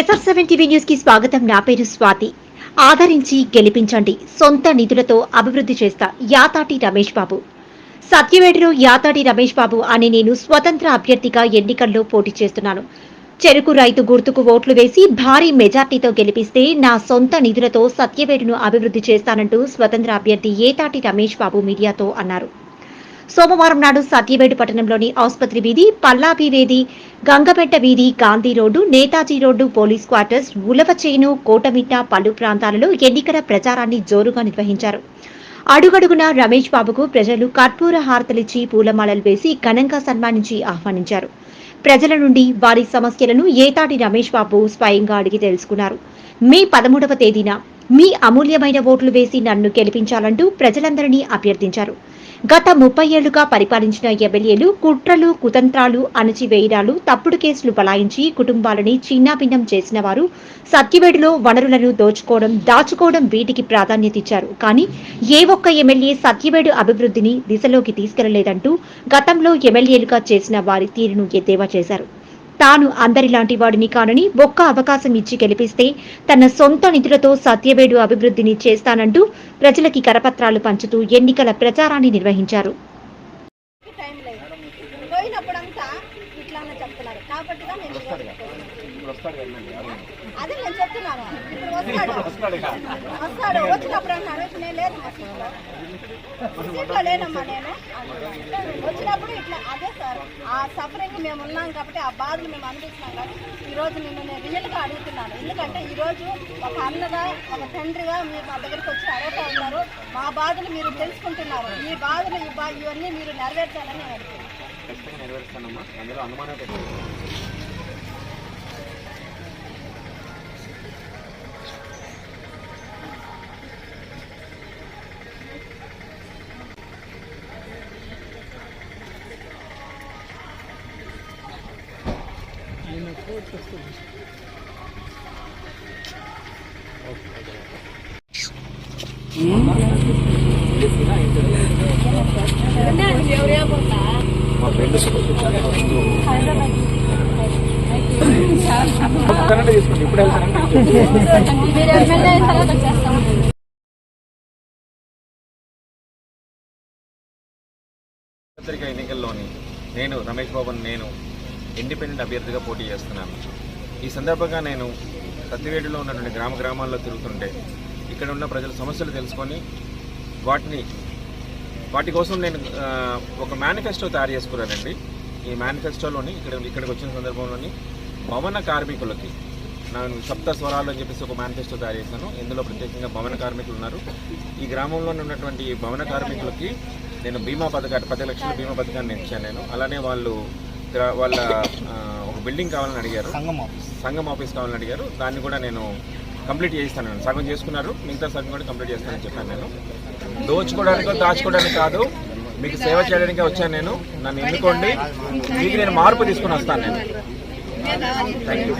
SR seven TV న్యూస్కి స్వాగతం. నా పేరు స్వాతి. ఆదరించి గెలిపించండి. సొంత నిధులతో అభివృద్ధి చేస్తా యాతాటి రమేష్ బాబు. సత్యవేడులో యాతాటి రమేష్ బాబు అని నేను స్వతంత్ర అభ్యర్థిగా ఎన్నికల్లో పోటీ చేస్తున్నాను. చెరుకు రైతు గుర్తుకు ఓట్లు వేసి భారీ మెజార్టీతో గెలిపిస్తే నా సొంత నిధులతో సత్యవేడును అభివృద్ధి చేస్తానంటూ స్వతంత్ర అభ్యర్థి ఏతాటి రమేష్ బాబు మీడియాతో అన్నారు. సోమవారం నాడు సత్యవేడు పట్టణంలోని ఆసుపత్రి వీధి పల్లాపి వీధి గంగపెట్ట వీధి Gandhi road Netaji road police quarters Ulavachenu Kotamitta పలు ప్రాంతాలలో ఎన్నికల ప్రచారాన్ని జోరుగా నిర్వహించారు. అడుగడుగున రమేష్ బాబుకు ప్రజలు కర్పూర హారతలిచ్చి పూలమాలలు వేసి ఘనంగా సన్మానించి ఆహ్వానించారు. ప్రజల నుండి వారి సమస్యలను ఏతాటి రమేష్ బాబు స్వయంగా అడిగి తెలుసుకున్నారు. మే పదమూడవ తేదీన మీ అమూల్యమైన ఓట్లు వేసి నన్ను గెలిపించాలంటూ ప్రజలందరినీ అభ్యర్థించారు. గత ముప్పై ఏళ్ళుగా పరిపాలించిన ఎమ్మెల్యేలు కుట్రలు కుతంత్రాలు అణచివేయడాలు తప్పుడు కేసులు బలాయించి కుటుంబాలని చిన్నాభిన్నం చేసిన వారు సత్యవేడులో వనరులను దోచుకోవడం దాచుకోవడం వీటికి ప్రాధాన్యత ఇచ్చారు. కానీ ఏ ఒక్క ఎమ్మెల్యే సత్యవేడు అభివృద్ధిని దిశలోకి తీసుకెళ్ళలేదంటూ గతంలో ఎమ్మెల్యేలుగా చేసిన వారి తీరును ఎద్దేవా చేశారు. తాను అందరిలాంటి వాడిని కానని ఒక్క అవకాశం ఇచ్చి గెలిపిస్తే తన సొంత నిధులతో సత్యవేడు అభివృద్ధిని చేస్తానంటూ ప్రజలకి కరపత్రాలు పంచుతూ ఎన్నికల ప్రచారాన్ని నిర్వహించారు. కాబట్టిగా నేను. అదే నేను చెప్తున్నాను ఇప్పుడు వస్తాడు? వస్తాడు? వచ్చినప్పుడు అన్నాడు నేను లేదు మా సీట్లో. సీట్లో లేనమ్మా నేను. వచ్చినప్పుడు ఇట్లా అదే సార్ ఆ సఫరింగ్ మేము ఉన్నాం కాబట్టి ఆ బాధలు మేము అనిపిస్తున్నాం కాబట్టి ఈ రోజు నిన్ను నేను రియల్గా అడుగుతున్నాను. ఎందుకంటే ఈ రోజు ఒక అన్నగా ఒక తండ్రిగా మీరు మా దగ్గరికి వచ్చి అడుగుతా ఉన్నారు. మా బాధలు మీరు తెలుసుకుంటున్నారు. ఈ బాధలు ఇవన్నీ మీరు నెరవేర్చాలని నేను నెరవేరుస్తానమ్మా అందులో అనుమానం పెట్టండి ఓకే hmm? ఫ్రెండ్ ఒక్కనంటే తీసుకోండి ఇప్పుడు వెళ్తానంటే పత్రిక ఎన్నికల్లోని నేను రమేష్ బాబుని నేను ఇండిపెండెంట్ అభ్యర్థిగా పోటీ చేస్తున్నాను. ఈ సందర్భంగా నేను సత్యవేడులో ఉన్నటువంటి గ్రామ గ్రామాల్లో తిరుగుతుంటే ఇక్కడ ఉన్న ప్రజల సమస్యలు తెలుసుకొని వాటిని వాటి కోసం నేను ఒక మేనిఫెస్టో తయారు చేసుకున్నానండి. ఈ మేనిఫెస్టోలోని ఇక్కడ ఇక్కడికి వచ్చిన సందర్భంలోని భవన కార్మికులకి నేను సప్త స్వరాలు అని చెప్పేసి ఒక మేనిఫెస్టో తయారు చేశాను. ఇందులో ప్రత్యేకంగా భవన కార్మికులు ఉన్నారు. ఈ గ్రామంలో ఉన్నటువంటి భవన కార్మికులకి నేను బీమా పథకాన్ని పది లక్షల బీమా పథకాన్ని ఇచ్చాను నేను. అలానే వాళ్ళు వాళ్ళ ఒక బిల్డింగ్ కావాలని అడిగారు. సంఘం ఆఫీస్ కావాలని అడిగారు. దాన్ని కూడా నేను కంప్లీట్ చేయిస్తాను నేను. సగం చేసుకున్నారు. మిగతా సగం కూడా కంప్లీట్ చేస్తానని చెప్పాను నేను. దోచుకోవడానికి దాచుకోవడానికి కాదు. మీకు సేవ చేయడానికే వచ్చాను నేను. నన్ను ఎన్నుకోండి. మీకు నేను మార్పు తీసుకుని వస్తాను నేను. Thank you